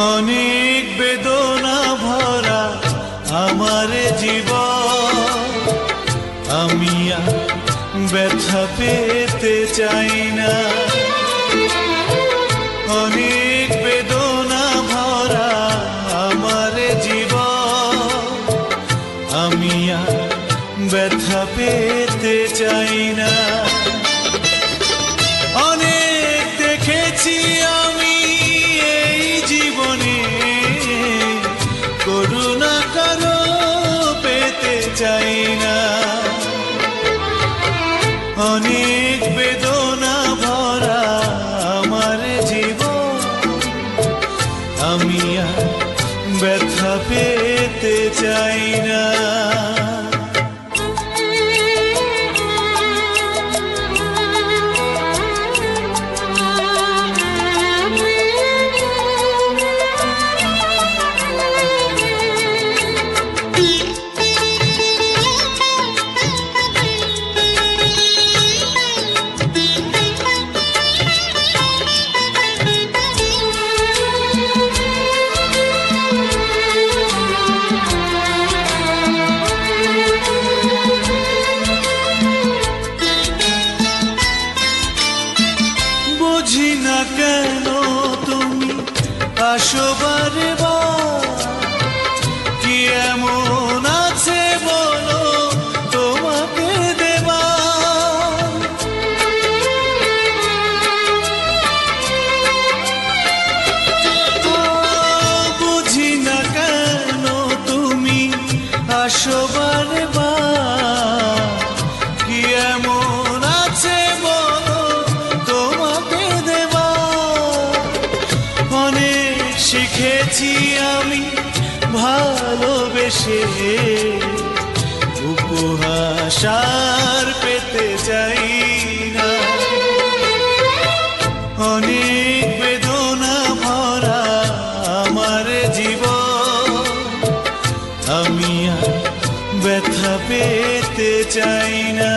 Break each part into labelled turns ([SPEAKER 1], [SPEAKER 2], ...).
[SPEAKER 1] অনেক বেদনা ভরা আমার জীবন। আমি ব্যথা পেতে চাই না। অনেক বেদনা ভরা আমার জীবন। আমি ব্যথা পেতে চাই না। আসো বারে কি এমন আছে বলো তোমাকে দেবা? অনেক শিখেছি আমি ভালোবেসে উপহাস আর পেতে চাই না। অনেক বেদনা ভরা আমার জীবন, আমি ব্যথা পেতে চাই না।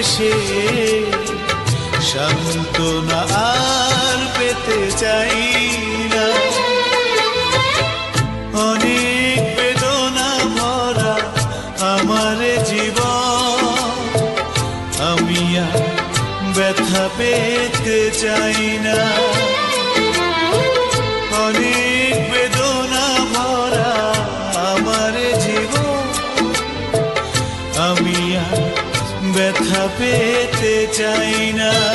[SPEAKER 1] ভালোবেসে সান্ত্বনা আর পেতে চাই না। অনেক বেদনা ভরা আমার জীবন, আমি আর ব্যথা পেতে চাই না। যেতে চাই না।